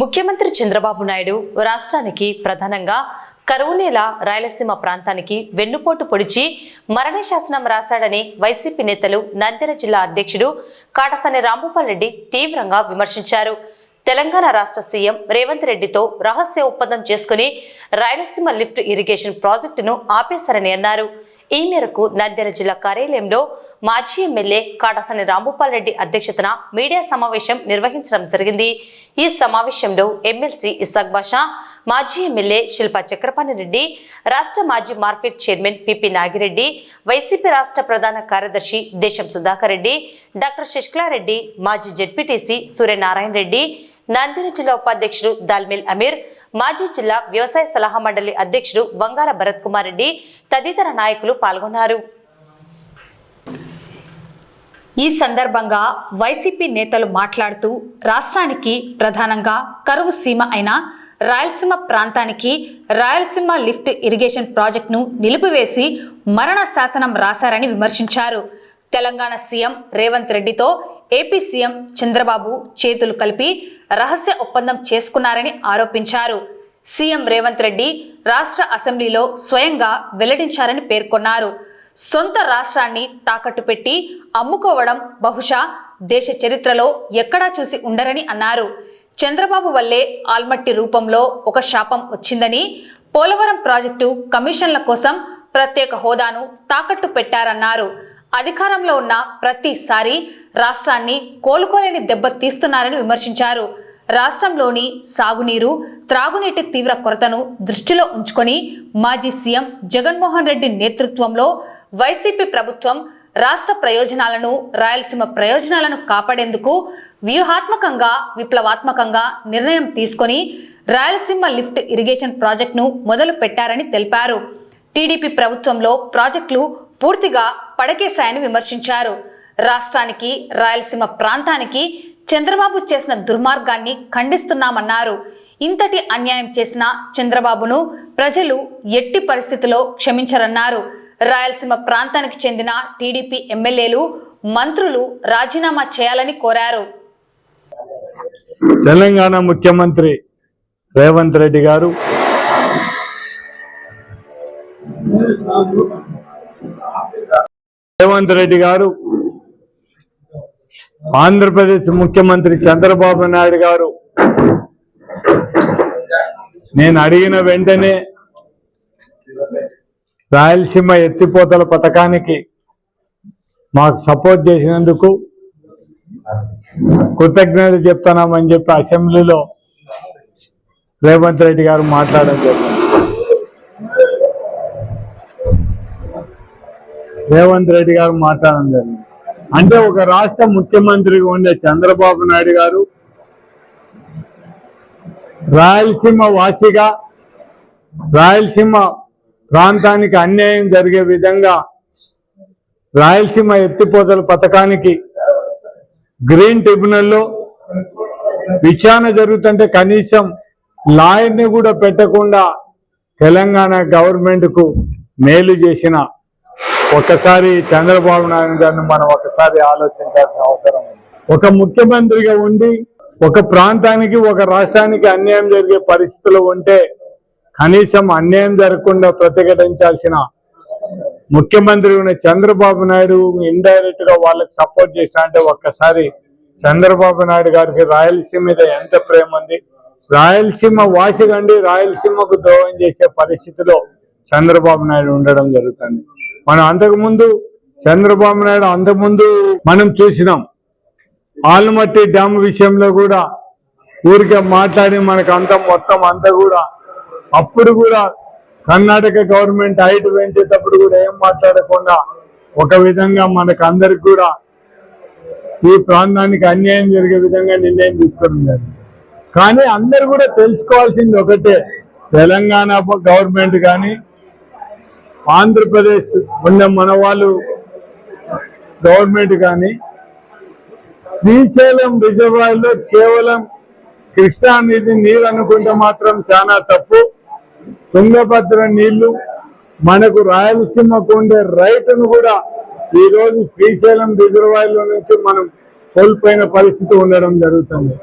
ముఖ్యమంత్రి చంద్రబాబు నాయుడు రాష్ట్రానికి ప్రధానంగా కరువు నేల రాయలసీమ ప్రాంతానికి వెన్నుపోటు పొడిచి మరణ శాసనం రాశాడని వైసీపీ నేతలు నంద్యాల జిల్లా అధ్యక్షుడు కాటసాని రాంభూపాల్ రెడ్డి తీవ్రంగా విమర్శించారు. తెలంగాణ రాష్ట్ర సీఎం రేవంత్ రెడ్డితో రహస్య ఒప్పందం చేసుకుని రాయలసీమ లిఫ్ట్ ఇరిగేషన్ ప్రాజెక్టును ఆపేశారని అన్నారు. ఈ మేరకు నంద్యాల జిల్లా కార్యాలయంలో మాజీ ఎమ్మెల్యే కాటసాని రాంభూపాల్రెడ్డి అధ్యక్షతన మీడియా సమావేశం నిర్వహించడం జరిగింది. ఈ సమావేశంలో ఎమ్మెల్సీ ఇసాక్ బాషా మాజీ ఎమ్మెల్యే శిల్పా చక్రపాణి రెడ్డి రాష్ట్ర మాజీ market chairman P P Nagireddy YCP రాష్ట్ర ప్రధాన కార్యదర్శి దేశం సుధాకర్ రెడ్డి డాక్టర్ శశికళారెడ్డి మాజీ జెడ్పీటీసీ సూర్యనారాయణ రెడ్డి నంద్యాల జిల్లా ఉపాధ్యక్షుడు దాల్మిల్ అమీర్ మాజీ జిల్లా వ్యవసాయ సలహా మండలి అధ్యక్షుడు వంగార భరత్ కుమార్ రెడ్డి తదితర నాయకులు పాల్గొన్నారు. ఈ సందర్భంగా వైసీపీ నేతలు మాట్లాడుతూ రాష్ట్రానికి ప్రధానంగా కరువు సీమ అయిన రాయలసీమ ప్రాంతానికి రాయలసీమ లిఫ్ట్ ఇరిగేషన్ ప్రాజెక్టును నిలిపివేసి మరణ శాసనం రాశారని విమర్శించారు. తెలంగాణ సీఎం రేవంత్ రెడ్డితో ఏపీ సీఎం చంద్రబాబు చేతులు కలిపి రహస్య ఒప్పందం చేసుకున్నారని ఆరోపించారు. సీఎం రేవంత్ రెడ్డి రాష్ట్ర అసెంబ్లీలో స్వయంగా వెల్లడించారని పేర్కొన్నారు. సొంత రాష్ట్రాన్ని తాకట్టు పెట్టి అమ్ముకోవడం బహుశా దేశ చరిత్రలో ఎక్కడా చూసి ఉండరని అన్నారు. చంద్రబాబు వల్లే ఆల్మట్టి రూపంలో ఒక శాపం వచ్చిందని పోలవరం ప్రాజెక్టు కమిషన్ల కోసం ప్రత్యేక హోదాను తాకట్టు పెట్టారన్నారు. అధికారంలో ఉన్న ప్రతిసారి రాష్ట్రాన్ని కోలుకోలేని దెబ్బ తీస్తున్నారని విమర్శించారు. రాష్ట్రంలోని సాగునీరు త్రాగునీటి తీవ్ర కొరతను దృష్టిలో ఉంచుకొని మాజీ సీఎం జగన్మోహన్ రెడ్డి నేతృత్వంలో వైసీపీ ప్రభుత్వం రాష్ట్ర ప్రయోజనాలను రాయలసీమ ప్రయోజనాలను కాపాడేందుకు వ్యూహాత్మకంగా విప్లవాత్మకంగా నిర్ణయం తీసుకొని రాయలసీమ లిఫ్ట్ ఇరిగేషన్ ప్రాజెక్టును మొదలు పెట్టారని తెలిపారు. టీడీపీ ప్రభుత్వంలో ప్రాజెక్టులు పూర్తిగా పడకేశాయని విమర్శించారు. రాష్ట్రానికి రాయలసీమ ప్రాంతానికి చంద్రబాబు చేసిన దుర్మార్గాన్ని ఖండిస్తున్నామన్నారు. ఇంతటి అన్యాయం చేసిన చంద్రబాబును ప్రజలు ఎట్టి పరిస్థితిలో క్షమించరన్నారు. రాయలసీమ ప్రాంతానికి చెందిన టీడీపీ ఎమ్మెల్యేలు మంత్రులు రాజీనామా చేయాలని కోరారు. తెలంగాణ ముఖ్యమంత్రి రేవంత్ రెడ్డి గారు రేవంత్ రెడ్డి గారు ఆంధ్రప్రదేశ్ ముఖ్యమంత్రి చంద్రబాబు నాయుడు గారు నేను అడిగిన వెంటనే రాయలసీమ ఎత్తిపోతల పథకానికి మాకు సపోర్ట్ చేసినందుకు కృతజ్ఞత చెప్తున్నామని చెప్పి అసెంబ్లీలో రేవంత్ రెడ్డి గారు మాట్లాడడం జరిగింది. రేవంత్ రెడ్డి గారు మాట్లాడడం జరిగింది. అంటే ఒక రాష్ట్ర ముఖ్యమంత్రిగా ఉండే చంద్రబాబు నాయుడు గారు రాయలసీమ వాసిగా రాయలసీమ ప్రాంతానికి అన్యాయం జరిగే విధంగా రాయలసీమ ఎత్తిపోతల పథకానికి గ్రీన్ ట్రిబ్యునల్లో విచారణ జరుగుతుంటే కనీసం లాయర్ని కూడా పెట్టకుండా తెలంగాణ గవర్నమెంట్కు మేలు చేసిన ఒకసారి చంద్రబాబు నాయుడు గారిని మనం ఒకసారి ఆలోచించాల్సిన అవసరం ఉంది. ఒక ముఖ్యమంత్రిగా ఉండి ఒక ప్రాంతానికి ఒక రాష్ట్రానికి అన్యాయం జరిగే పరిస్థితులు ఉంటే కనీసం అన్యాయం జరగకుండా ప్రతిఘటించాల్సిన ముఖ్యమంత్రి ఉన్న చంద్రబాబు నాయుడు ఇండైరెక్ట్గా వాళ్ళకి సపోర్ట్ చేసిన అంటే ఒక్కసారి చంద్రబాబు నాయుడు గారికి రాయలసీమ మీద ఎంత ప్రేమ ఉంది. రాయలసీమ వాసిగండి రాయలసీమకు ద్రోహం చేసే పరిస్థితిలో చంద్రబాబు నాయుడు ఉండడం జరుగుతుంది. మనం అంతకుముందు చంద్రబాబు నాయుడు అంతకుముందు మనం చూసినాం. ఆల్మట్టి డ్యామ్ విషయంలో కూడా ఊరికే మాట్లాడి మనకు అంత మొత్తం అంతా కూడా అప్పుడు కూడా కర్ణాటక గవర్నమెంట్ హైట్ పెంచేటప్పుడు కూడా ఏం మాట్లాడకుండా ఒక విధంగా మనకు అందరికి కూడా ఈ ప్రాంతానికి అన్యాయం జరిగే విధంగా నిర్ణయం తీసుకోవడం జరిగింది. కానీ అందరు కూడా తెలుసుకోవాల్సింది ఒకటే తెలంగాణ గవర్నమెంట్ కానీ ఆంధ్రప్రదేశ్ ఉన్న మన వాళ్ళు గవర్నమెంట్ కానీ శ్రీశైలం రిజర్వాయర్లో కేవలం కృష్ణా నీటి నీరు అనుకుంటే మాత్రం చాలా తప్పు. తుంగభద్ర నీళ్ళు మనకు రాయలసీమకు ఉండే రైతును కూడా ఈ రోజు శ్రీశైలం రిజర్వాయర్లో నుంచి మనం కోల్పోయిన పరిస్థితి ఉండడం జరుగుతుంది.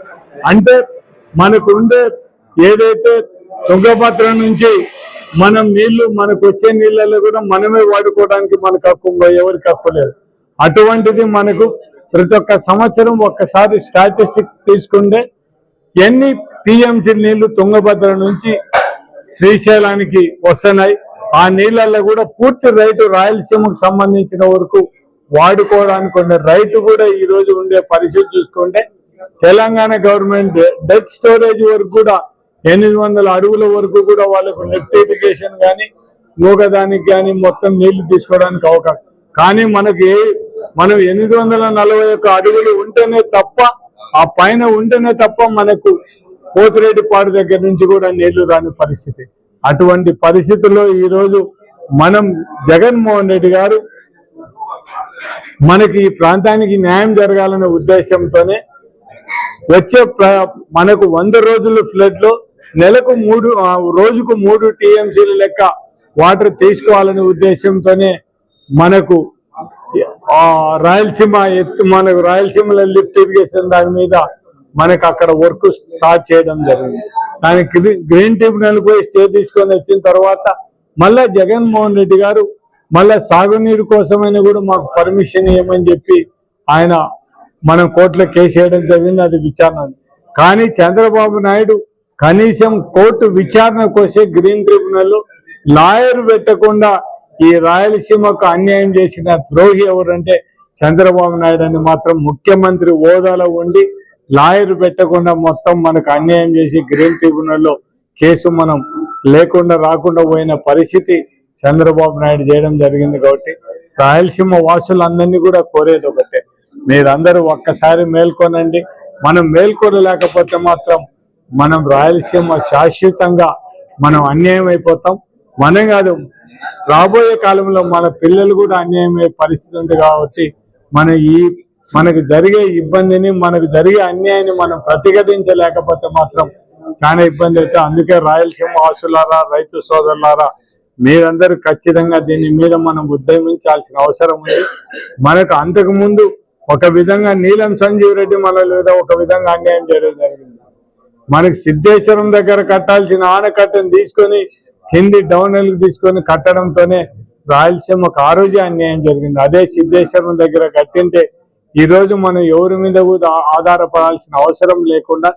అంటే మనకు ఉండే ఏదైతే తుంగభద్ర నుంచి మనం నీళ్ళు మనకు వచ్చే నీళ్ళలో కూడా మనమే వాడుకోవడానికి మనకు హక్కు ఉందో ఎవరికి హక్కు లేదు. అటువంటిది మనకు ప్రతి ఒక్క సంవత్సరం ఒక్కసారి స్టాటిస్టిక్స్ తీసుకుంటే ఎన్ని టీఎంసీ నీళ్ళు తుంగభద్ర నుంచి శ్రీశైలానికి వస్తున్నాయి ఆ నీళ్ళల్లో కూడా పూర్తి రైటు రాయలసీమకు సంబంధించిన వరకు వాడుకోవడానికి ఉండే రైతు కూడా ఈరోజు ఉండే పరిస్థితి చూసుకుంటే తెలంగాణ గవర్నమెంట్ డెత్ స్టోరేజ్ వరకు కూడా ఎనిమిది వందల అడుగుల వరకు కూడా వాళ్ళకు లిఫ్ట్ ఇరిగేషన్ కానీ మూగదానికి కానీ మొత్తం నీళ్ళు తీసుకోవడానికి అవకాశం. కానీ మనకి మనం ఎనిమిది వందల నలభై ఒక్క అడుగులు ఉంటేనే తప్ప ఆ పైన ఉంటేనే తప్ప మనకు పోతిరెడ్డిపాడు దగ్గర నుంచి కూడా నీళ్ళు రాని పరిస్థితి. అటువంటి పరిస్థితుల్లో ఈరోజు మనం జగన్మోహన్ రెడ్డి గారు మనకి ఈ ప్రాంతానికి న్యాయం జరగాలనే ఉద్దేశంతోనే వచ్చే ప్ర- మనకు వంద రోజులు ఫ్లడ్లో నెలకు మూడు రోజుకు మూడు టీఎంసీల లెక్క వాటర్ తీసుకోవాలనే ఉద్దేశంతోనే మనకు రాయలసీమ ఎత్తు మనకు రాయలసీమలో లిఫ్ట్ ఇరిగేషన్ దాని మీద మనకు అక్కడ వర్క్ స్టార్ట్ చేయడం జరిగింది. దానికి గ్రీన్ ట్రిబ్యునల్ పోయి స్టే తీసుకొని వచ్చిన తర్వాత మళ్ళా జగన్మోహన్ రెడ్డి గారు మళ్ళా సాగునీరు కోసమైనా కూడా మాకు పర్మిషన్ ఇవ్వమని చెప్పి ఆయన మనం కోర్టులో కేసు వేయడం జరిగింది అది విచారణ. కానీ చంద్రబాబు నాయుడు కనీసం కోర్టు విచారణకు వచ్చే గ్రీన్ ట్రిబ్యునల్ లాయర్ పెట్టకుండా ఈ రాయలసీమకు అన్యాయం చేసిన ద్రోహి ఎవరంటే చంద్రబాబు నాయుడు అని మాత్రం ముఖ్యమంత్రి హోదాలో ఉండి లాయర్ పెట్టకుండా మొత్తం మనకు అన్యాయం చేసి గ్రీన్ ట్రిబ్యునల్లో కేసు మనం లేకుండా రాకుండా పోయిన పరిస్థితి చంద్రబాబు నాయుడు చేయడం జరిగింది కాబట్టి రాయలసీమ వాసులందరినీ కూడా కోరేది ఒకటే. మీరందరూ ఒక్కసారి మేల్కొనండి. మనం మేల్కొనలేకపోతే మాత్రం మనం రాయలసీమ శాశ్వతంగా మనం అన్యాయం అయిపోతాం. మనం కాదు రాబోయే కాలంలో మన పిల్లలు కూడా అన్యాయం అయ్యే పరిస్థితి ఉంది కాబట్టి మన ఈ మనకు జరిగే ఇబ్బందిని మనకు జరిగే అన్యాయాన్ని మనం ప్రతిఘటించలేకపోతే మాత్రం చాలా ఇబ్బంది అవుతుంది అందుకే రాయలసీమ వాసులారా రైతు సోదరులారా మీరందరూ ఖచ్చితంగా దీని మీద మనం ఉద్యమించాల్సిన అవసరం ఉంది. మనకు అంతకు ముందు ఒక విధంగా నీలం సంజీవ్ రెడ్డి మన లేదా ఒక విధంగా అన్యాయం చేయడం జరిగింది. మనకి సిద్ధేశ్వరం దగ్గర కట్టాల్సిన ఆనకట్టను తీసుకొని కింది డౌన్ తీసుకొని కట్టడంతోనే రాయలసీమకు ఆ రోజే అన్యాయం జరిగింది. అదే సిద్ధేశ్వరం దగ్గర కట్టింటే ఈ రోజు మనం ఎవరి మీద కూడా ఆధారపడాల్సిన అవసరం లేకుండా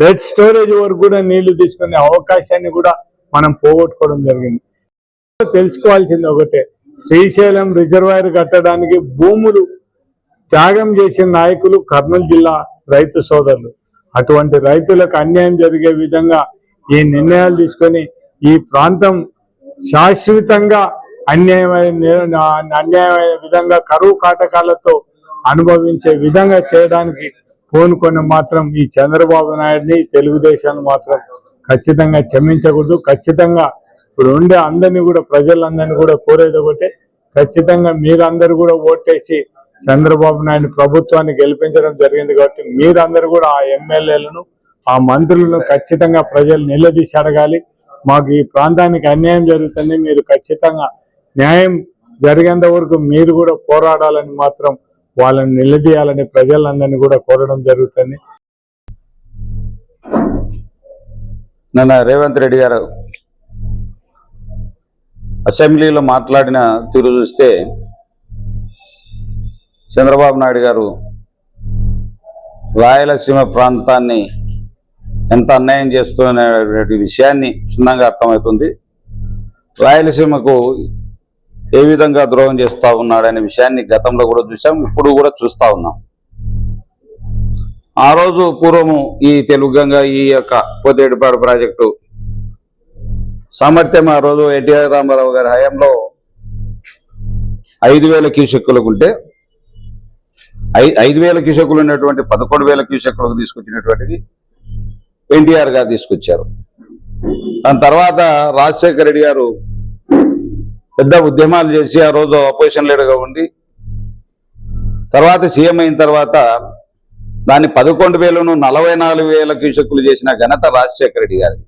బెడ్ స్టోరేజ్ వరకు కూడా నీళ్ళు తీసుకునే అవకాశాన్ని కూడా మనం పోగొట్టుకోవడం జరిగింది. తెలుసుకోవాల్సింది ఒకటే శ్రీశైలం రిజర్వాయర్ కట్టడానికి భూములు త్యాగం చేసిన నాయకులు కర్నూలు జిల్లా రైతు సోదరులు. అటువంటి రైతులకు అన్యాయం జరిగే విధంగా ఈ నిర్ణయాలు తీసుకొని ఈ ప్రాంతం శాశ్వతంగా అన్యాయమైన అన్యాయమైన విధంగా కరువు కాటకాలతో అనుభవించే విధంగా చేయడానికి కోనుకొని మాత్రం ఈ చంద్రబాబు నాయుడిని తెలుగుదేశాన్ని మాత్రం ఖచ్చితంగా క్షమించకూడదు. ఖచ్చితంగా ఇప్పుడు ఉండే అందరినీ కూడా ప్రజలందరినీ కూడా కోరేది ఒకటే ఖచ్చితంగా మీరందరూ కూడా ఓటేసి చంద్రబాబు నాయుడు ప్రభుత్వాన్ని గెలిపించడం జరిగింది కాబట్టి మీరందరూ కూడా ఆ ఎమ్మెల్యేలను ఆ మంత్రులను ఖచ్చితంగా ప్రజలు నిలదీసి అడగాలి. మాకు ఈ ప్రాంతానికి అన్యాయం జరుగుతుంది. మీరు ఖచ్చితంగా న్యాయం జరిగేంత వరకు మీరు కూడా పోరాడాలని మాత్రం వాళ్ళని నిలదీయాలని ప్రజలందరినీ కూడా కోరడం జరుగుతుంది. నిన్న రేవంత్ రెడ్డి గారు అసెంబ్లీలో మాట్లాడిన తీరు చూస్తే చంద్రబాబు నాయుడు గారు రాయలసీమ ప్రాంతాన్ని ఎంత అన్యాయం చేస్తున్నటువంటి విషయాన్ని క్షుణ్ణంగా అర్థమవుతుంది. రాయలసీమకు ఏ విధంగా ద్రోహం చేస్తూ ఉన్నాడనే విషయాన్ని గతంలో కూడా చూసాం ఇప్పుడు కూడా చూస్తా ఉన్నాం. ఆ రోజు పూర్వము ఈ తెలుగు గంగ ఈ యొక్క పోతేడిపాడు ప్రాజెక్టు సామర్థ్యం ఆ రోజు ఎన్టీఆర్ రామారావు గారి హయాంలో ఐదు వేల క్యూసెక్కులకు ఉంటే ఐదు వేల క్యూసెక్లు ఉన్నటువంటి పదకొండు వేల క్యూసెక్లకు తీసుకొచ్చినటువంటిది ఎన్టీఆర్ గారు తీసుకొచ్చారు. దాని తర్వాత రాజశేఖర రెడ్డి గారు పెద్ద ఉద్యమాలు చేసి ఆ రోజు అపోజిషన్ లీడర్గా ఉండి తర్వాత సీఎం అయిన తర్వాత దాన్ని పదకొండు వేలను నలభై నాలుగు వేల క్యూసెక్లు చేసిన ఘనత రాజశేఖర రెడ్డి గారిది.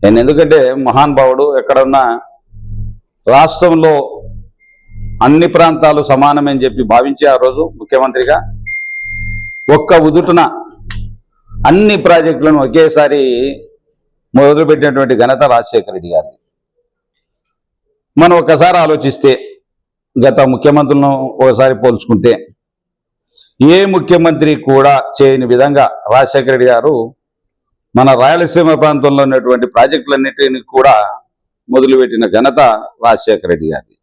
నేను ఎందుకంటే మహానుభావుడు ఎక్కడన్నా రాష్ట్రంలో అన్ని ప్రాంతాలు సమానమని చెప్పి భావించి ఆ రోజు ముఖ్యమంత్రిగా ఒక్క ఉదుటున అన్ని ప్రాజెక్టులను ఒకేసారి మొదలుపెట్టినటువంటి ఘనత రాజశేఖర రెడ్డి గారిది. మనం ఒకసారి ఆలోచిస్తే గత ముఖ్యమంత్రులను ఒకసారి పోల్చుకుంటే ఏ ముఖ్యమంత్రి కూడా చేయని విధంగా రాజశేఖర రెడ్డి గారు మన రాయలసీమ ప్రాంతంలో ఉన్నటువంటి ప్రాజెక్టులన్నిటిని కూడా మొదలుపెట్టిన ఘనత రాజశేఖర రెడ్డి గారిది.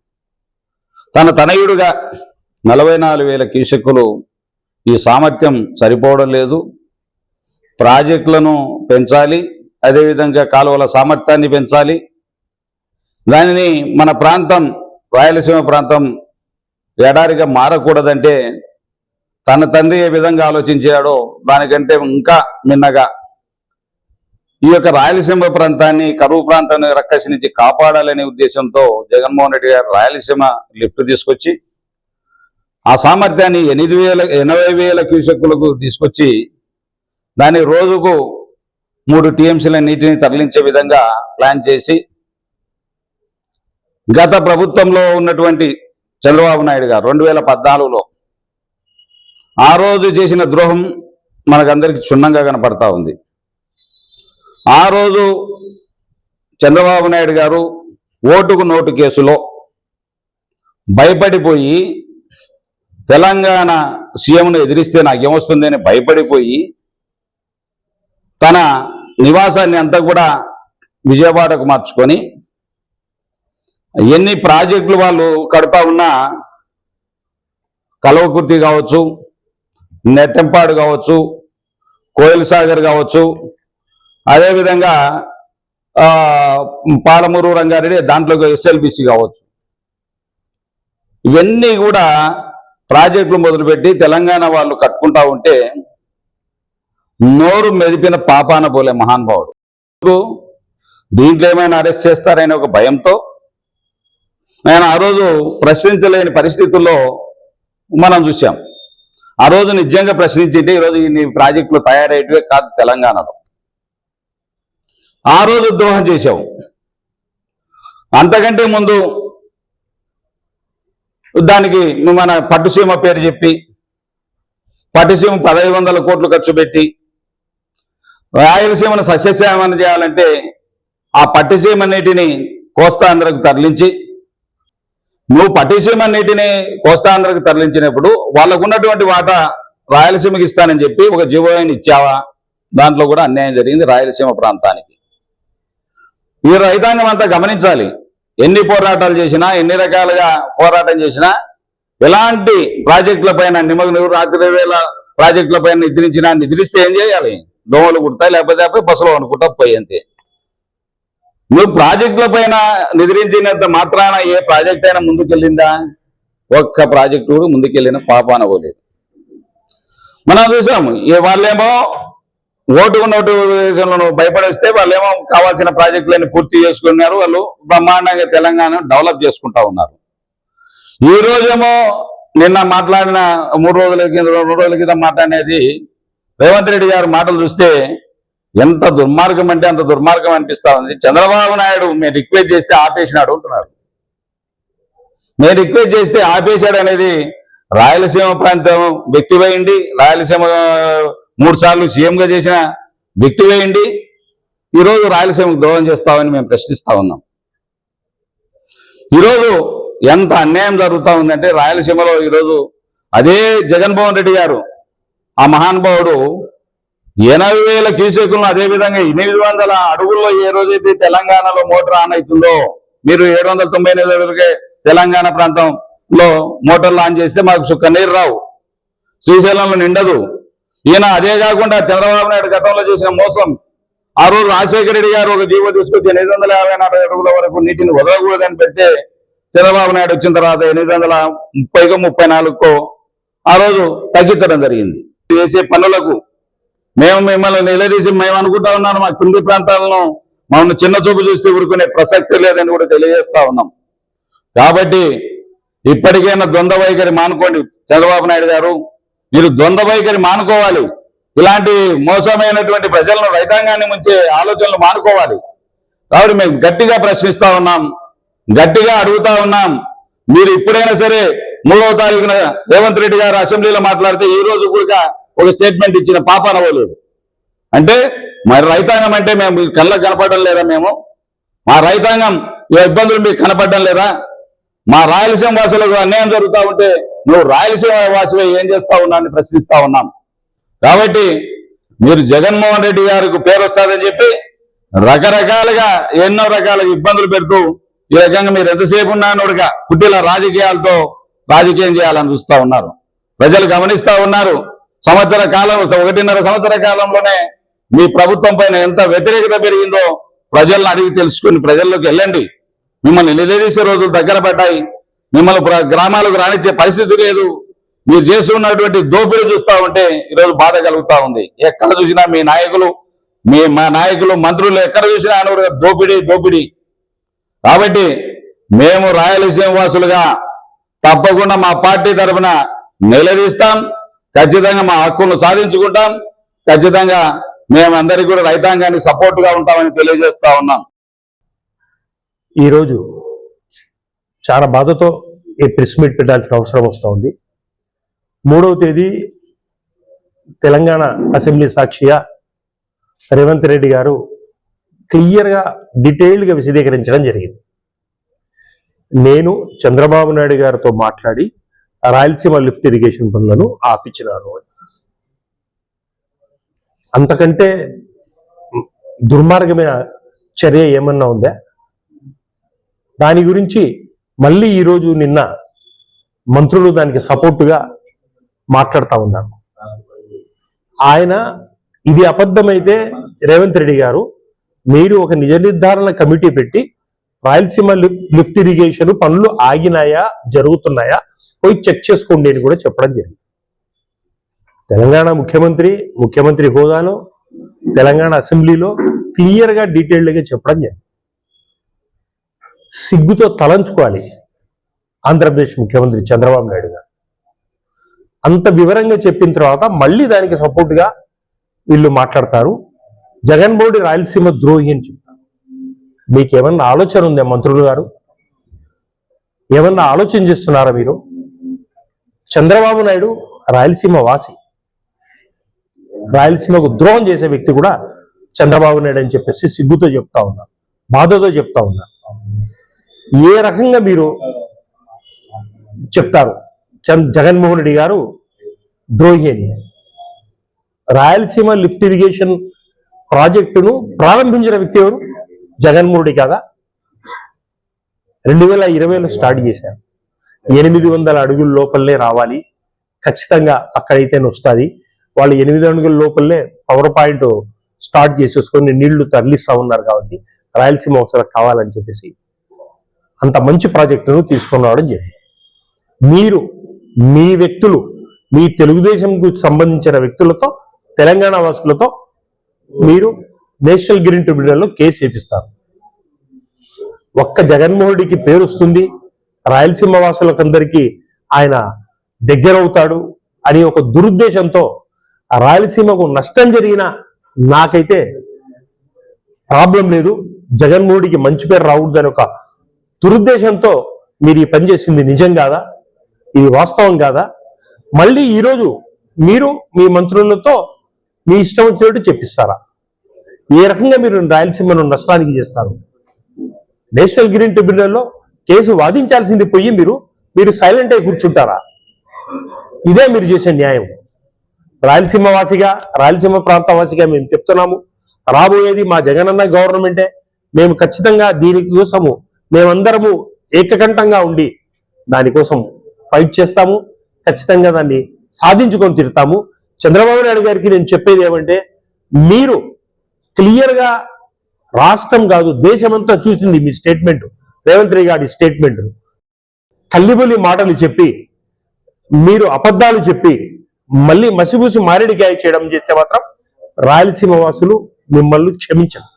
తన తనయుడుగా నలభై నాలుగు వేల కీచకులు ఈ సామర్థ్యం సరిపోవడం లేదు. ప్రాజెక్టులను పెంచాలి అదేవిధంగా కాలువల సామర్థ్యాన్ని పెంచాలి. దానిని మన ప్రాంతం రాయలసీమ ప్రాంతం ఎడారిగా మారకూడదంటే తన తండ్రి ఏ విధంగా ఆలోచించాడో దానికంటే ఇంకా మిన్నగా ఈ యొక్క రాయలసీమ ప్రాంతాన్ని కరువు ప్రాంతాన్ని రక్కసి నుంచి కాపాడాలనే ఉద్దేశంతో జగన్మోహన్ రెడ్డి గారు రాయలసీమ లిఫ్ట్ తీసుకొచ్చి ఆ సామర్థ్యాన్ని ఎనిమిది వేల ఎనభై వేల క్యూసెక్కులకు తీసుకొచ్చి దాన్ని రోజుకు మూడు టీఎంసీల నీటిని తరలించే విధంగా ప్లాన్ చేసి గత ప్రభుత్వంలో ఉన్నటువంటి చంద్రబాబు నాయుడు గారు రెండు వేల పద్నాలుగులో ఆ రోజు చేసిన ద్రోహం మనకందరికీ క్షుణ్ణంగా కనపడతా ఉంది. ఆ రోజు చంద్రబాబు నాయుడు గారు ఓటుకు నోటు కేసులో భయపడిపోయి తెలంగాణ సీఎంను ఎదిరిస్తే నాకేమొస్తుందని భయపడిపోయి తన నివాసాన్ని అంతా కూడా విజయవాడకు మార్చుకొని ఎన్ని ప్రాజెక్టులు వాళ్ళు కడతా ఉన్నా కలవకుర్తి కావచ్చు నెట్టెంపాడు కావచ్చు కోయిల్ సాగర్ కావచ్చు అదేవిధంగా ఆ, పాలమూరు రంగారెడ్డి దాంట్లో ఎస్ఎల్బిసి కావచ్చు. ఇవన్నీ కూడా ప్రాజెక్టులు మొదలుపెట్టి తెలంగాణ వాళ్ళు కట్టుకుంటా ఉంటే నోరు మెదిపిన పాపాన పోలే మహానుభావుడు. దీంట్లో ఏమైనా అరెస్ట్ చేస్తారనే ఒక భయంతో. ఆయన ఆ రోజు ప్రశ్నించలేని పరిస్థితుల్లో మనం చూసాం ఆ రోజు నిజంగా ప్రశ్నించింటే ఈరోజు ఇన్ని ప్రాజెక్టులు తయారయ్యేటివే కాదు తెలంగాణలో. ఆ రోజు ద్రోహం చేశావు అంతకంటే ముందు దానికి మన పట్టుసీమ పేరు చెప్పి పట్టుసీమ పదహైదు వందల కోట్లు ఖర్చు పెట్టి రాయలసీమను సస్యశ్యామం చేయాలంటే ఆ పట్టుసీమ నీటిని కోస్తాంధ్రకు తరలించి నువ్వు పట్టుసీమ నీటిని కోస్తాంధ్రకు తరలించినప్పుడు వాళ్ళకు ఉన్నటువంటి వాటా రాయలసీమకి ఇస్తానని చెప్పి ఒక జీవోని ఇచ్చావా? దాంట్లో కూడా అన్యాయం జరిగింది రాయలసీమ ప్రాంతానికి. ఈ రైతాంగం అంతా గమనించాలి. ఎన్ని పోరాటాలు చేసినా ఎన్ని రకాలుగా పోరాటం చేసినా ఎలాంటి ప్రాజెక్టుల పైన నిమగ్న రాత్రి వేళ ప్రాజెక్టుల పైన నిద్రించినా నిద్రిస్తే ఏం చేయాలి? దోమలు కుడతాయి లేకపోతే బస్సులో అనుకుంటా పోయి అంతే. నువ్వు ప్రాజెక్టుల పైన నిద్రించినంత మాత్రాన ఏ ప్రాజెక్ట్ అయినా ముందుకెళ్ళిందా? ఒక్క ప్రాజెక్టు కూడా ముందుకెళ్ళిన పాపాన పోలేదు. మనం చూసాము వాళ్ళేమో ఓటుకు నోటిఫికేషన్లను విషయంలో వాళ్ళు ఏమో కావాల్సిన ప్రాజెక్టులన్నీ పూర్తి చేసుకున్నారు. వాళ్ళు బ్రహ్మాండంగా తెలంగాణ డెవలప్ చేసుకుంటా ఉన్నారు. ఈ రోజేమో నిన్న మాట్లాడిన మూడు రోజుల కింద రెండు రోజుల కింద మాట్లాడేది రేవంత్ రెడ్డి గారి మాటలు చూస్తే ఎంత దుర్మార్గం అంటే అంత దుర్మార్గం అనిపిస్తా ఉంది. చంద్రబాబు నాయుడు మేము రిక్వెస్ట్ చేస్తే ఆపేసినాడు అంటున్నాడు మేము రిక్వెస్ట్ చేస్తే ఆపేశాడు అనేది రాయలసీమ ప్రాంతం వ్యక్తి రాయలసీమ మూడు సార్లు సీఎంగా చేసిన వ్యక్తి వేయండి. ఈరోజు రాయలసీమకు ద్రోహం చేస్తామని మేము ప్రశ్నిస్తా ఉన్నాం. ఈరోజు ఎంత అన్యాయం జరుగుతా ఉందంటే రాయలసీమలో ఈరోజు అదే జగన్మోహన్ రెడ్డి గారు ఆ మహానుభావుడు ఎనభై వేల క్యూసెక్కులను అదే విధంగా ఎనిమిది వందల అడుగుల్లో ఏ రోజైతే తెలంగాణలో మోటార్ ఆన్ అవుతుందో మీరు ఏడు వందల తొంభై ఎనిమిది అడుగులకే తెలంగాణ ప్రాంతంలో మోటార్లు ఆన్ చేస్తే మాకు సుక్క నీరు రావు. శ్రీశైలంలో నిండదు. ఈయన అదే కాకుండా చంద్రబాబు నాయుడు గతంలో చేసిన మోసం. ఆ రోజు రాజశేఖర రెడ్డి గారు ఒక జీవో తీసుకొచ్చి ఎనిమిది వందల యాభై నాలుగు అడుగుల వరకు నీటిని వదలకూడదని పెడితే చంద్రబాబు నాయుడు వచ్చిన తర్వాత ఎనిమిది వందల ముప్పైకో ముప్పై నాలుగుకో ఆ రోజు తగ్గించడం జరిగింది. చేసే పనులకు మేము మిమ్మల్ని నిలదీసి మేము అనుకుంటా ఉన్నాను మా కింది ప్రాంతాలను మమ్మల్ని చిన్న చూపు చూస్తే ఊరుకునే ప్రసక్తి లేదని కూడా తెలియజేస్తా ఉన్నాం. కాబట్టి ఇప్పటికైనా ద్వంద్వ వైఖరి మానుకోండి చంద్రబాబు నాయుడు గారు. మీరు ద్వంద్వ వైఖరి మానుకోవాలి. ఇలాంటి మోసమైనటువంటి ప్రజలను రైతాంగాన్ని ముంచే ఆలోచనలు మానుకోవాలి. కాబట్టి మేము గట్టిగా ప్రశ్నిస్తా ఉన్నాం. గట్టిగా అడుగుతా ఉన్నాం. మీరు ఇప్పుడైనా సరే మూడవ తారీఖున రేవంత్ రెడ్డి గారు అసెంబ్లీలో మాట్లాడితే ఈ రోజు కూడా ఒక స్టేట్మెంట్ ఇచ్చిన పాప అనవలేదు అంటే మరి రైతాంగం అంటే మేము మీ కళ్ళకు కనపడడం లేదా మేము? మా రైతాంగం ఇబ్బందులు మీకు కనపడడం లేదా? మా రాయలసీమ వాసులకు అన్యాయం జరుగుతూ ఉంటే నువ్వు రాయలసీమ వాసువే ఏం చేస్తా ఉన్నాను ప్రశ్నిస్తా ఉన్నాం కాబట్టి మీరు జగన్మోహన్ రెడ్డి గారికి పేరు వస్తారని చెప్పి రకరకాలుగా ఎన్నో రకాల ఇబ్బందులు పెడుతూ ఈ రకంగా మీరు ఎంతసేపు ఉన్నానుడుగా కుట్టిల రాజకీయాలతో రాజకీయం చేయాలని చూస్తా ఉన్నారు. ప్రజలు గమనిస్తా ఉన్నారు. సంవత్సర కాలం ఒకటిన్నర సంవత్సర కాలంలోనే మీ ప్రభుత్వం పైన ఎంత వ్యతిరేకత పెరిగిందో ప్రజలను అడిగి తెలుసుకుని ప్రజల్లోకి వెళ్ళండి. మిమ్మల్ని నిలదీసే రోజులు దగ్గర పడ్డాయి. మిమ్మల్ని గ్రామాలకు రానిచ్చే పరిస్థితి లేదు. మీరు చేస్తున్నటువంటి దోపిడీ చూస్తా ఉంటే ఈరోజు బాధ కలుగుతా ఉంది. ఎక్కడ చూసినా మీ నాయకులు మీ మా నాయకులు మంత్రులు ఎక్కడ చూసినా ఆయన దోపిడీ దోపిడీ. కాబట్టి మేము రాయలసీమ వాసులుగా తప్పకుండా మా పార్టీ తరఫున నిలదీస్తాం. ఖచ్చితంగా మా హక్కును సాధించుకుంటాం. ఖచ్చితంగా మేమందరికీ కూడా రైతాంగానికి సపోర్ట్గా ఉంటామని తెలియజేస్తా ఉన్నాం. ఈరోజు చాలా బాధతో ఈ ప్రెస్ మీట్ పెట్టాల్సిన అవసరం వస్తూ ఉంది. మూడవ తేదీ తెలంగాణ అసెంబ్లీ సాక్షిగా రేవంత్ రెడ్డి గారు క్లియర్గా డీటెయిల్డ్గా విశదీకరించడం జరిగింది. నేను చంద్రబాబు నాయుడు గారితో మాట్లాడి రాయలసీమ లిఫ్ట్ ఇరిగేషన్ పనులను ఆపించినాను అంతకంటే దుర్మార్గమైన చర్య ఏమన్నా ఉందా? దాని గురించి మళ్ళీ ఈరోజు నిన్న మంత్రులు దానికి సపోర్టుగా మాట్లాడుతూ ఉన్నారు. ఆయన ఇది అబద్ధమైతే రేవంత్ రెడ్డి గారు మీరు ఒక నిజ నిర్ధారణ కమిటీ పెట్టి రాయలసీమ లిఫ్ట్ ఇరిగేషన్ పనులు ఆగినాయా జరుగుతున్నాయా పోయి చెక్ చేసుకోండి అని కూడా చెప్పడం జరిగింది. తెలంగాణ ముఖ్యమంత్రి ముఖ్యమంత్రి హోదాలో తెలంగాణ అసెంబ్లీలో క్లియర్గా డీటెయిల్డ్గా చెప్పడం జరిగింది. సిగ్గుతో తలంచుకోవాలి. ఆంధ్రప్రదేశ్ ముఖ్యమంత్రి చంద్రబాబు నాయుడు గారు. అంత వివరంగా చెప్పిన తర్వాత మళ్ళీ దానికి సపోర్ట్గా వీళ్ళు మాట్లాడతారు. జగన్మోహన్ రెడ్డి రాయలసీమ ద్రోహి అని చెప్తారు. మీకేమన్నా ఆలోచన ఉందా మంత్రులు గారు? ఏమన్నా ఆలోచన చేస్తున్నారా మీరు? చంద్రబాబు నాయుడు రాయలసీమ వాసి. రాయలసీమకు ద్రోహం చేసే వ్యక్తి కూడా చంద్రబాబు నాయుడు అని చెప్పేసి సిగ్గుతో చెప్తా ఉన్నారు. బాధతో చెప్తా ఉన్నారు. ఏ రకంగా మీరు చెప్తారు? చంద్- జగన్మోహన్ రెడ్డి గారు ద్రోహి అని. రాయలసీమ లిఫ్ట్ ఇరిగేషన్ ప్రాజెక్టును ప్రారంభించిన వ్యక్తి ఎవరు? జగన్మోహన్ రెడ్డి కాదా? రెండు వేల ఇరవైలో స్టార్ట్ చేశారు. ఎనిమిది వందల అడుగుల లోపలనే రావాలి. ఖచ్చితంగా అక్కడైతేనే వస్తుంది. వాళ్ళు ఎనిమిది అడుగుల లోపలనే పవర్ పాయింట్ స్టార్ట్ చేసేసుకొని నీళ్ళు తరలిస్తా ఉన్నారు కాబట్టి రాయలసీమ ఒకసారి కావాలని చెప్పేసి అంత మంచి ప్రాజెక్టును తీసుకొని రావడం జరిగింది. మీరు మీ వ్యక్తులు మీ తెలుగుదేశంకు సంబంధించిన వ్యక్తులతో తెలంగాణ వాసులతో మీరు నేషనల్ గ్రీన్ ట్రిబ్యునల్లో కేసు వేపిస్తారు. ఒక్క జగన్మోహన్ రెడ్డికి పేరు వస్తుంది రాయలసీమ వాసులకందరికీ ఆయన దగ్గరవుతాడు అని ఒక దురుద్దేశంతో రాయలసీమకు నష్టం జరిగినా నాకైతే ప్రాబ్లం లేదు జగన్మోహన్ మంచి పేరు రావద్దని ఒక దురుద్దేశంతో మీరు ఈ పని చేసింది నిజం కాదా? ఇది వాస్తవం కాదా? మళ్ళీ ఈరోజు మీరు మీ మంత్రులతో మీ ఇష్టం వచ్చినట్టు చెప్పిస్తారా? ఏ రకంగా మీరు రాయలసీమను నష్టానికి చేస్తారు? నేషనల్ గ్రీన్ ట్రిబ్యునల్లో కేసు వాదించాల్సింది పోయి మీరు మీరు సైలెంట్ అయి కూర్చుంటారా? ఇదే మీరు చేసే న్యాయం. రాయలసీమ వాసిగా రాయలసీమ ప్రాంత వాసిగా మేము చెప్తున్నాము రాబోయేది మా జగనన్న గవర్నమెంటే. మేము ఖచ్చితంగా దీనికోసము మేమందరము ఏకకంఠంగా ఉండి దానికోసం ఫైట్ చేస్తాము. ఖచ్చితంగా దాన్ని సాధించుకొని తిరుతాము. చంద్రబాబు నాయుడు గారికి నేను చెప్పేది ఏమంటే మీరు క్లియర్గా రాష్ట్రం కాదు దేశమంతా చూసింది మీ స్టేట్మెంట్. రేవంత్ రెడ్డి గారి స్టేట్మెంట్. కల్లిబులి మాటలు చెప్పి మీరు అబద్ధాలు చెప్పి మళ్ళీ మసిబూసి మారేడికాయ చేయడం చేస్తే మాత్రం రాయలసీమ వాసులు మిమ్మల్ని క్షమించరు.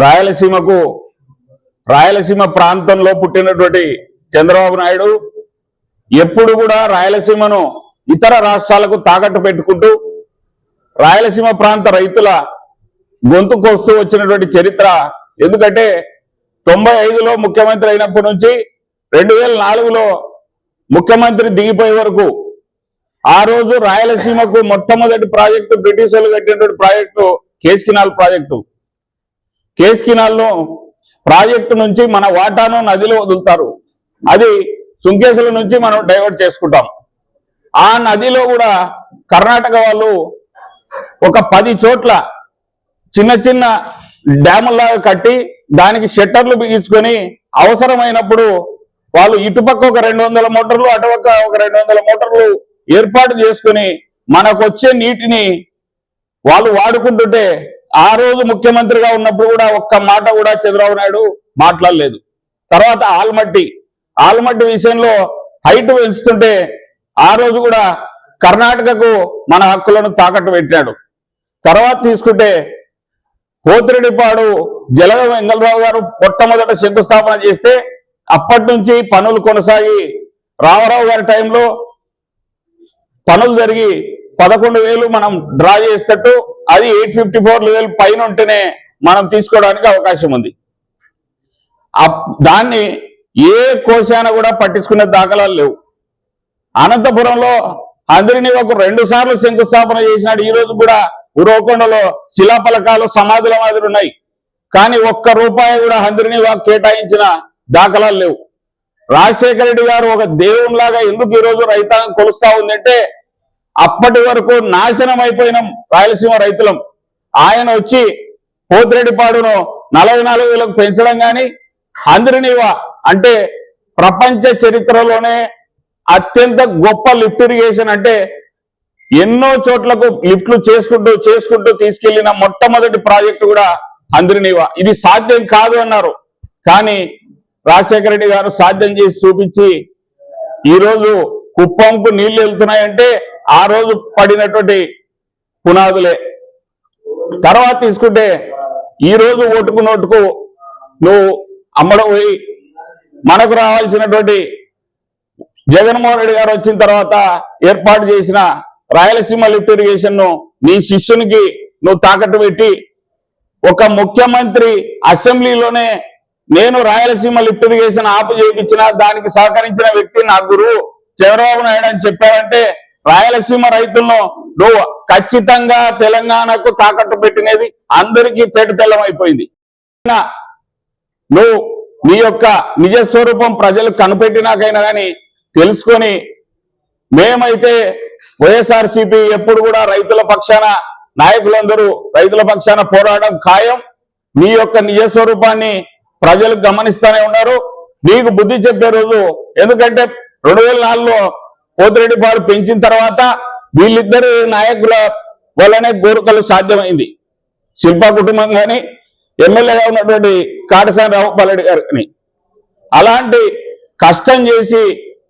రాయలసీమకు రాయలసీమ ప్రాంతంలో పుట్టినటువంటి చంద్రబాబు నాయుడు ఎప్పుడు కూడా రాయలసీమను ఇతర రాష్ట్రాలకు తాకట్టు పెట్టుకుంటూ రాయలసీమ ప్రాంత రైతుల గొంతు కోస్తూ వచ్చినటువంటి చరిత్ర. ఎందుకంటే తొంభై ఐదులో ముఖ్యమంత్రి అయినప్పటి నుంచి రెండు వేల నాలుగులో ముఖ్యమంత్రి దిగిపోయే వరకు ఆ రోజు రాయలసీమకు మొట్టమొదటి ప్రాజెక్టు బ్రిటిష్ వాళ్ళు కట్టినటువంటి ప్రాజెక్టు కేస్కినాల్ ప్రాజెక్టు. కేస్కినాల్ను ప్రాజెక్టు నుంచి మన వాటాను నదిలో వదులుతారు. అది సుంకేసుల నుంచి మనం డైవర్ట్ చేసుకుంటాం. ఆ నదిలో కూడా కర్ణాటక వాళ్ళు ఒక పది చోట్ల చిన్న చిన్న డ్యాముల్లాగా కట్టి దానికి షట్టర్లు బిగించుకొని అవసరమైనప్పుడు వాళ్ళు ఇటుపక్క ఒక రెండు వందల మోటార్లు అటుపక్క ఒక రెండు వందల మోటార్లు ఏర్పాటు చేసుకుని మనకు వచ్చే నీటిని వాళ్ళు వాడుకుంటుంటే ఆ రోజు ముఖ్యమంత్రిగా ఉన్నప్పుడు కూడా ఒక్క మాట కూడా చంద్రబాబు నాయుడు మాట్లాడలేదు. తర్వాత ఆల్మట్టి ఆల్మట్టి విషయంలో హైట్ పెంచుతుంటే ఆ రోజు కూడా కర్ణాటకకు మన హక్కులను తాకట్టు పెట్టాడు తర్వాత తీసుకుంటే పోతిరెడ్డిపాడు జలగ వెంగళరావు గారు మొట్టమొదట శంకుస్థాపన చేస్తే అప్పటి నుంచి పనులు కొనసాగి రామారావు గారి టైంలో పనులు జరిగి పదకొండు వేలు మనం డ్రా చేసేటట్టు అది ఎయిట్ ఫిఫ్టీ ఫోర్ లెవెల్ పైన ఉంటేనే మనం తీసుకోవడానికి అవకాశం ఉంది. దాన్ని ఏ కోశాన కూడా పట్టించుకునే దాఖలాలు లేవు. అనంతపురంలో అందరినీ ఒక రెండు సార్లు శంకుస్థాపన చేసినాడు. ఈ రోజు కూడా ఉరవకొండలో శిలాఫలకాలు సమాధుల మాదిరి ఉన్నాయి. కానీ ఒక్క రూపాయి కూడా అందరినీ కేటాయించిన దాఖలాలు లేవు. రాజశేఖర రెడ్డి గారు ఒక దేవునిలాగా ఎందుకు ఈ రోజు రైతాంగం కొలుస్తా ఉందంటే అప్పటి వరకు నాశనం అయిపోయిన రాయలసీమ రైతులం. ఆయన వచ్చి పోతిరెడ్డిపాడును నలభై నాలుగు వేలకు పెంచడం కానీ అందరినీవా అంటే ప్రపంచ చరిత్రలోనే అత్యంత గొప్ప లిఫ్ట్ ఇరిగేషన్ అంటే ఎన్నో చోట్లకు లిఫ్ట్లు చేసుకుంటూ చేసుకుంటూ తీసుకెళ్ళిన మొట్టమొదటి ప్రాజెక్టు కూడా అందరినీవా ఇది సాధ్యం కాదు అన్నారు. కానీ రాజశేఖర రెడ్డి గారు సాధ్యం చేసి చూపించి ఈ రోజు కుప్పంకు నీళ్ళు వెళ్తున్నాయంటే ఆ రోజు పడినటువంటి పునాదులే. తర్వాత తీసుకుంటే ఈ రోజు ఓటుకు నోటుకు నువ్వు అమ్మడం పోయి మనకు రావాల్సినటువంటి జగన్మోహన్ రెడ్డి గారు వచ్చిన తర్వాత ఏర్పాటు చేసిన రాయలసీమ లిఫ్ట్ ఇరిగేషన్ను నీ శిష్యునికి నువ్వు తాకట్టు పెట్టి ఒక ముఖ్యమంత్రి అసెంబ్లీలోనే నేను రాయలసీమ లిఫ్ట్ ఇరిగేషన్ ఆపు చేయించిన దానికి సహకరించిన వ్యక్తి నా గురువు చంద్రబాబు నాయుడు అని చెప్పారంటే రాయలసీమ రైతులను నువ్వు ఖచ్చితంగా తెలంగాణకు తాకట్టు పెట్టినది అందరికీ చెడు తెల్లమైపోయింది. నువ్వు నీ యొక్క నిజ స్వరూపం కనిపెట్టినాకైనా కానీ తెలుసుకొని మేమైతే వైఎస్ఆర్సీపీ ఎప్పుడు కూడా రైతుల పక్షాన నాయకులందరూ రైతుల పక్షాన పోరాడడం ఖాయం. నీ యొక్క నిజ స్వరూపాన్ని ప్రజలు గమనిస్తూనే ఉన్నారు. నీకు బుద్ధి చెప్పే రోజు ఎందుకంటే రెండు వేల నాలుగులో పోతిరెడ్డిపాడు పెంచిన తర్వాత వీళ్ళిద్దరు నాయకుల వల్లనే గోరుకలు సాధ్యమైంది. శిల్పా కుటుంబం కానీ ఎమ్మెల్యేగా ఉన్నటువంటి కాటసాని రావుపాలెడ్డి గారు కానీ అలాంటి కష్టం చేసి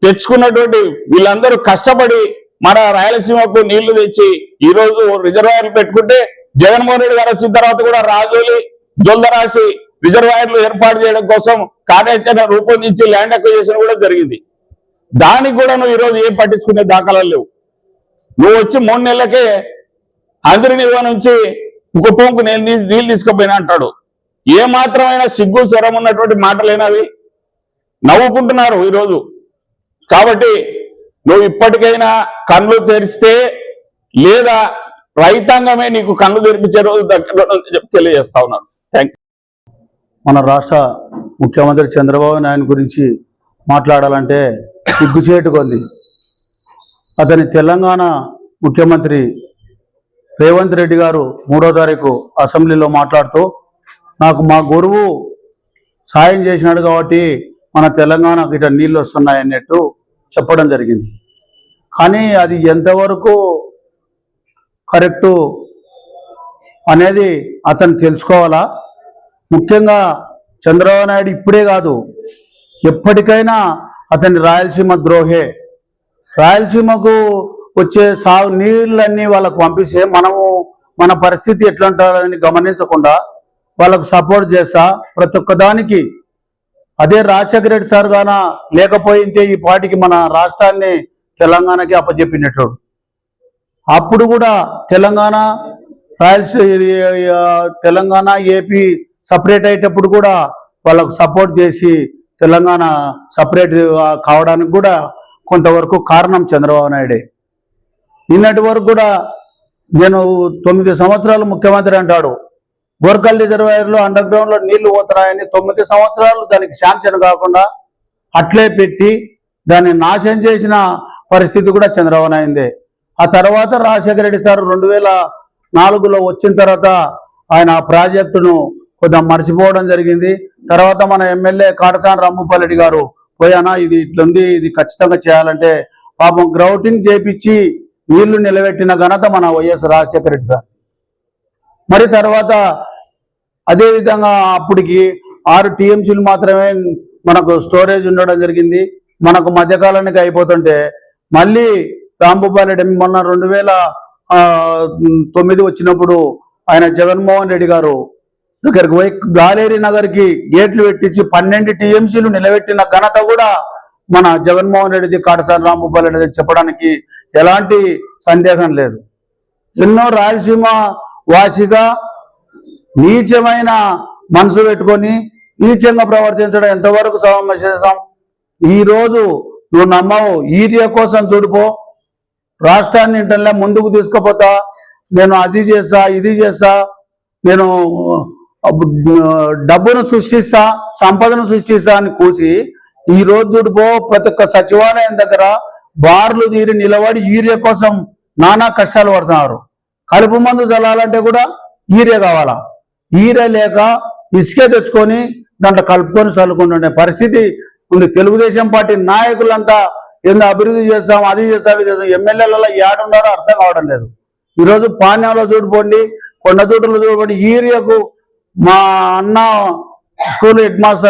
తెచ్చుకున్నటువంటి వీళ్ళందరూ కష్టపడి మన రాయలసీమకు నీళ్ళు తెచ్చి ఈ రోజు రిజర్వాయర్లు పెట్టుకుంటే జగన్మోహన్ రెడ్డి గారు వచ్చిన తర్వాత కూడా రాజోలి జొల్దరాసి రిజర్వాయర్లు ఏర్పాటు చేయడం కోసం కార్యాచరణ రూపొందించి ల్యాండ్ అక్విజిషన్ కూడా జరిగింది. దానికి కూడా నువ్వు ఈరోజు ఏం పట్టించుకునే దాఖలాలు లేవు. నువ్వు వచ్చి మూడు నెలలకే అందరినివ నుంచి కుప్పంకు నేను నీళ్ళు తీసుకుపోయినా అంటాడు. ఏ మాత్రమైన సిగ్గు స్వరం ఉన్నటువంటి మాటలేనవి నవ్వుకుంటున్నారు ఈరోజు. కాబట్టి నువ్వు ఇప్పటికైనా కళ్ళు తెరిస్తే లేదా రైతాంగమే నీకు కళ్ళు తెరిపించే రోజు దగ్గర తెలియజేస్తా ఉన్నాను. థ్యాంక్ మన రాష్ట్ర ముఖ్యమంత్రి చంద్రబాబు నాయుడు గురించి మాట్లాడాలంటే సిగ్గుచేటుకొంది. అతని తెలంగాణ ముఖ్యమంత్రి రేవంత్ రెడ్డి గారు మూడో తారీఖు అసెంబ్లీలో మాట్లాడుతూ నాకు మా గురువు సాయం చేసినాడు కాబట్టి మన తెలంగాణకి ఇట నీళ్ళు వస్తున్నాయి అన్నట్టు చెప్పడం జరిగింది. కానీ అది ఎంతవరకు కరెక్టు అనేది అతను తెలుసుకోవాలా? ముఖ్యంగా చంద్రబాబు నాయుడు ఇప్పుడే కాదు ఎప్పటికైనా అతని రాయలసీమ ద్రోహే. రాయలసీమకు వచ్చే సాగు నీళ్ళన్నీ వాళ్ళకు పంపిస్తే మనము మన పరిస్థితి ఎట్లా ఉంటుందని గమనించకుండా వాళ్ళకు సపోర్ట్ చేస్తా ప్రతి ఒక్క దానికి అదే రాజశేఖర రెడ్డి సార్ గాన లేకపోయింటే ఈ పాటికి మన రాష్ట్రాన్ని తెలంగాణకి అప్పచెప్పినట్టు అప్పుడు కూడా తెలంగాణ రాయలసీమ తెలంగాణ ఏపీ సపరేట్ అయ్యేటప్పుడు కూడా వాళ్ళకు సపోర్ట్ చేసి తెలంగాణ సపరేట్ కావడానికి కూడా కొంతవరకు కారణం చంద్రబాబు నాయుడే. నిన్నటి వరకు కూడా నేను తొమ్మిది సంవత్సరాలు ముఖ్యమంత్రి అంటాడు. గోర్కల్ రిజర్వాయర్లో అండర్ గ్రౌండ్లో నీళ్ళు పోతున్నాయని తొమ్మిది సంవత్సరాలు దానికి శాంక్షన్ కాకుండా అట్లే పెట్టి దాన్ని నాశనం చేసిన పరిస్థితి కూడా చంద్రబాబు నాయుడే. ఆ తర్వాత రాజశేఖర రెడ్డి సార్ రెండు వేల నాలుగులో వచ్చిన తర్వాత ఆయన ఆ ప్రాజెక్టును కొద్దిగా మర్చిపోవడం జరిగింది. తర్వాత మన ఎమ్మెల్యే కాటసాని రాంభూపాల్ గారు పోయానా ఇది ఇట్లుంది ఇది ఖచ్చితంగా చేయాలంటే పాపం గ్రౌటింగ్ చేపించి నీళ్ళు నిలబెట్టిన ఘనత మన వైఎస్ రాజశేఖర రెడ్డి సార్. మరి తర్వాత అదేవిధంగా అప్పటికి ఆరు టీఎంసీలు మాత్రమే మనకు స్టోరేజ్ ఉండడం జరిగింది. మనకు మధ్యకాలానికి అయిపోతుంటే మళ్ళీ రాంభూపాల్ మొన్న రెండు వేల తొమ్మిది వచ్చినప్పుడు ఆయన జగన్మోహన్ రెడ్డి గారు దగ్గరికి పోయి గాలేరి నగర్కి గేట్లు పెట్టించి పన్నెండు టీఎంసీలు నిలబెట్టిన ఘనత కూడా మన జగన్మోహన్ రెడ్డిది కాటసారి రాంభూపాల్ రెడ్డిది చెప్పడానికి ఎలాంటి సందేహం లేదు. ఎన్నో రాయలసీమ వాసిగా నీచమైన మనసు పెట్టుకొని నీచంగా ప్రవర్తించడం ఎంతవరకు సమంజసం? ఈ రోజు నువ్వు నమ్మవు. ఈరియా కోసం చూడిపో రాష్ట్రాన్ని ఇంటర్లో ముందుకు తీసుకుపోతా. నేను అది చేసా ఇది చేస్తా. నేను డబ్బును సృష్టిస్తా సంపదను సృష్టిస్తా అని కూసి ఈ రోజు చూడిపో ప్రతి ఒక్క సచివాలయం దగ్గర బార్లు తీరి నిలబడి యూరియా కోసం నానా కష్టాలు పడుతున్నారు. కలుపు మందు చల్లాలంటే కూడా ఈరియా కావాలా? ఈరియా లేక ఇసుకే తెచ్చుకొని దాంట్లో కలుపుకొని చల్లుకుంటుండే పరిస్థితి ఉంది. తెలుగుదేశం పార్టీ నాయకులంతా ఏందో అభివృద్ధి చేస్తాం అది చేస్తాం ఇది చేస్తాం ఎమ్మెల్యేలలో ఏడున్నారో అర్థం కావడం లేదు. ఈరోజు పాణ్యంలో చూడుకోండి కొండ చూడలో చూడబడి ఈరియాకు మా అన్న స్కూల్ హెడ్ మాస్టర్